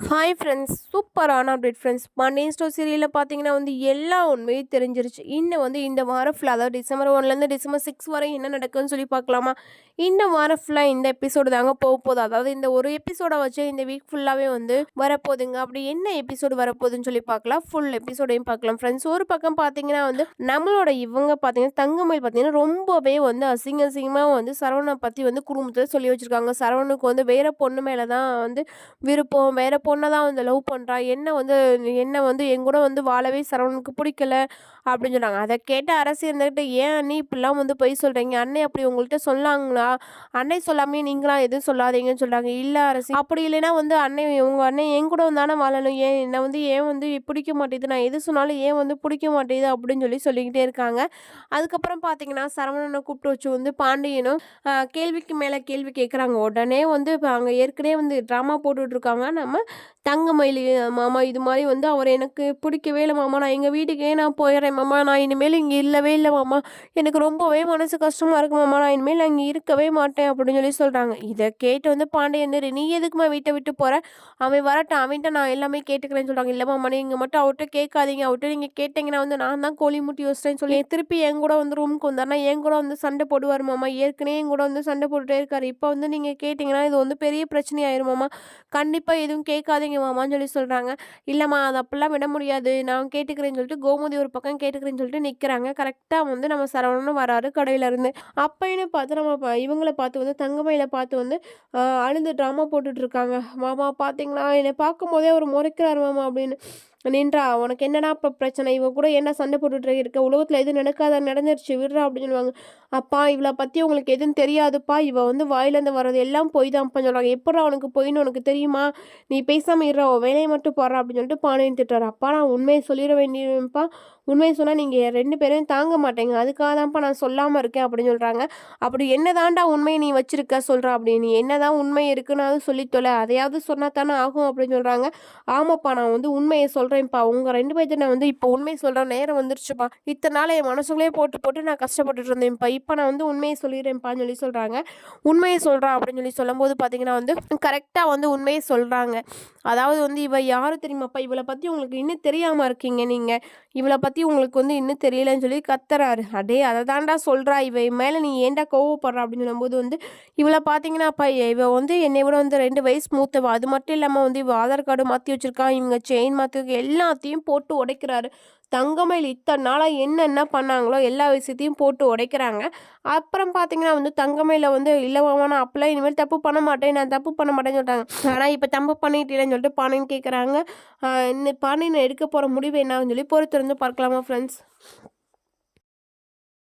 Hi friends சூப்பரான update friends Monday ஸ்டோ சீரியலில் பார்த்தீங்கன்னா வந்து எல்லா உண்மையும் தெரிஞ்சிருச்சு. இன்னும் வந்து இந்த வாரம் ஃபுல்லாக அதாவது டிசம்பர் ஒன்லேருந்து டிசம்பர் சிக்ஸ் வரை என்ன நடக்குன்னு சொல்லி பார்க்கலாமா இந்த வாரம் ஃபுல்லாக இந்த எபிசோடு தாங்க போக போகுது. அதாவது இந்த ஒரு எபிசோடை வச்சு இந்த வீக் ஃபுல்லாகவே வந்து வரப்போகுதுங்க. அப்படி என்ன எபிசோடு வரப்போகுதுன்னு சொல்லி பார்க்கலாம் ஃபுல் எபிசோடையும் பார்க்கலாம் ஃப்ரெண்ட்ஸ் ஒரு பக்கம் பார்த்தீங்கன்னா வந்து நம்மளோட இவங்க பார்த்தீங்கன்னா தங்கமயில் பார்த்தீங்கன்னா ரொம்பவே வந்து அசிங்க அசிங்கமாக வந்து சரவணை பற்றி வந்து குடும்பத்தில் சொல்லி வச்சுருக்காங்க. சரவணுக்கு வந்து வேறு பொண்ணு மேலே தான் வந்து விருப்பம் வேற பொண்ணை தான் வந்து லவ் பண்ணுறா என்ன வந்து என்ன வந்து என் கூட வந்து வாழவே சரவணனுக்கு பிடிக்கல? அப்படின்னு சொன்னாங்க. அதை கேட்ட அரசு இருந்துக்கிட்டு ஏன் அண்ணி இப்படிலாம் வந்து பொய் சொல்கிறீங்க அண்ணே அப்படி உங்கள்கிட்ட சொல்லாங்களா? அன்னை சொல்லாமே நீங்களாம் எதுவும் சொல்லாதீங்கன்னு சொல்கிறாங்க இல்லை அரசு அப்படி இல்லைன்னா வந்து அன்னை உங்கள் அண்ணன் என் கூட தானே வாழணும். ஏன் என்னை வந்து ஏன் வந்து பிடிக்க மாட்டேது நான் எது சொன்னாலும் ஏன் வந்து பிடிக்க மாட்டேது அப்படின்னு சொல்லி சொல்லிக்கிட்டே இருக்காங்க. அதுக்கப்புறம் பார்த்தீங்கன்னா சரவணனை கூப்பிட்டு வச்சு வந்து பாண்டியனும் கேள்விக்கு மேலே கேள்வி கேட்குறாங்க உடனே வந்து இப்போ அங்கே ஏற்கனவே வந்து ட்ராமா போட்டுட்ருக்காங்க நம்ம தங்கமயில் மாமா இது மாதிரி வந்து அவர் எனக்கு பிடிக்கவே இல்லை மாமா. நான் எங்கள் வீட்டுக்கே நான் போயிடுறேன் மாமா. நான் இனிமேல் இங்கே இல்லவே இல்லை மாமா. எனக்கு ரொம்பவே மனசு கஷ்டமாக இருக்கு மாமா. நான் இனிமேல் அங்கே இருக்கவே மாட்டேன் அப்படின்னு சொல்லி சொல்கிறாங்க இதை கேட்டு வந்து பாண்டியன் நீ எதுக்குமா வீட்டை விட்டு போகிற அவன் வரட்டும். அவன்கிட்ட நான் எல்லாமே கேட்டுக்கிறேன்னு சொல்கிறாங்க இல்லை மாமா நீங்கள் மட்டும் அவர்கிட்ட கேட்காதீங்க. அவர்கிட்ட நீங்கள் கேட்டிங்கன்னா வந்து நான் தான் கோழி முட்டி யோசிச்சேன்னு சொல்லி திருப்பி என் கூட வந்து ரூமுக்கு வந்தார்னா என் கூட வந்து சண்டை போடுவார் மாமா. ஏற்கனவே என் கூட வந்து சண்டை போட்டுட்டே இருக்காரு. இப்போ வந்து நீங்கள் கேட்டிங்கன்னா இது வந்து பெரிய பிரச்சனையாயிரும் மாமா. கண்டிப்பாக எதுவும் கேட்காதீங்க மாமான்னு சொல்லி சொல்கிறாங்க இல்லைம்மா அது அப்படிலாம் விட முடியாது. நான் கேட்டுக்கிறேன்னு சொல்லிட்டு கோமதி ஒரு பக்கம் கேட்டுக்கிறேன்னு சொல்லிட்டு நிற்கிறாங்க கரெக்டாக வந்து நம்ம சரவணனும் வராரு கடையிலேருந்து அப்பைன்னு பார்த்து நம்ம இவங்கள பார்த்து வந்து தங்கமையில பார்த்து வந்து அழுந்து ட்ராமா போட்டுட்ருக்காங்க மாமா பார்த்தீங்களா என்னை பார்க்கும்போதே அவர் முறைக்கிறார் மாமா அப்படின்னு. நின்றா உனக்கு என்னடா இப்போ பிரச்சனை? இவ கூட என்ன சண்டை போட்டுட்டு இருக்க? உலகத்தில் எதுவும் நடக்காத நடந்துருச்சு விடுறா அப்படின்னு சொல்லுவாங்க. அப்பா இவளை பற்றி உங்களுக்கு எதுவும் தெரியாதுப்பா. இவ வந்து வாயிலேருந்து வர்றது எல்லாம் போய் தான்ப்பா சொல்லுவாங்க. எப்படா உனக்கு போயின்னு உனக்கு தெரியுமா? நீ பேசாமல் இருறா வேலையை மட்டும் போடுறா அப்படின்னு சொல்லிட்டு பானையும் திட்டுறாரு. அப்பா நான் உண்மையை சொல்லிட வேண்டியப்பா உண்மையை சொன்னால் நீங்கள் ரெண்டு பேரையும் தாங்க மாட்டேங்க. அதுக்காக தான்ப்பா நான் சொல்லாமல் இருக்கேன் அப்படின்னு சொல்கிறாங்க அப்படி என்ன தாண்டா உண்மையை நீ வச்சிருக்க? சொல்கிறா அப்படின்னு நீ என்ன தான் உண்மை இருக்குன்னு சொல்லி தொலை. அதையாவது சொன்னால் தானே ஆகும் அப்படின்னு சொல்கிறாங்க ஆமாப்பா நான் வந்து உண்மையை சொல்கிறேன் சொல்கிறேன்ப்பா உங்கள் ரெண்டு பேர்த்து நான் வந்து இப்போ உண்மையை சொல்கிற நேரம் வந்துருச்சுப்பா. இத்தனை நாள் என் மனசுக்குள்ளே போட்டு போட்டு நான் கஷ்டப்பட்டுட்டு இருந்தேன்ப்பா. இப்போ நான் வந்து உண்மையை சொல்லிடுறேன்ப்பான்னு சொல்லி சொல்கிறாங்க உண்மையை சொல்கிறா அப்படின்னு சொல்லி சொல்லும்போது பார்த்தீங்கன்னா வந்து கரெக்டாக வந்து உண்மையை சொல்கிறாங்க அதாவது வந்து இவ யார் தெரியுமாப்பா? இவளை பற்றி உங்களுக்கு இன்னும் தெரியாமல் இருக்கீங்க நீங்கள் இவளை பற்றி உங்களுக்கு வந்து இன்னும் தெரியலன்னு சொல்லி கத்துறாரு. அடே அதை தாண்டா சொல்கிறா இவ மேலே நீ ஏண்டா கோவப்படுறா அப்படின்னு சொல்லும்போது வந்து இவளை பார்த்தீங்கன்னாப்பா இவ வந்து என்னை விட வந்து ரெண்டு வயசு மூத்தவா. அது மட்டும் இல்லாமல் வந்து இவ ஆதார் கார்டு மாற்றி வச்சுருக்கா. இவங்க செயின் மாற்றி எல்லாத்தையும் போட்டு உடைக்கிறாரு. தங்கமயில் இத்தனை நாளாக என்னென்ன பண்ணாங்களோ எல்லா விஷயத்தையும் போட்டு உடைக்கிறாங்க. அப்புறம் பார்த்தீங்கன்னா வந்து தங்கமயில வந்து இல்லைவாமா நான் அப்பெல்லாம் இனிமேல் தப்பு பண்ண மாட்டேன். நான் தப்பு பண்ண மாட்டேன்னு சொல்லிட்டாங்க. ஆனால் இப்போ தப்பு பண்ணிட்டேன்னு சொல்லிட்டு பானைன்னு கேட்குறாங்க இந்த பானைன்னு எடுக்க போகிற முடிவு என்னன்னு சொல்லி பொறுத்திருந்து பார்க்கலாமா ஃப்ரெண்ட்ஸ்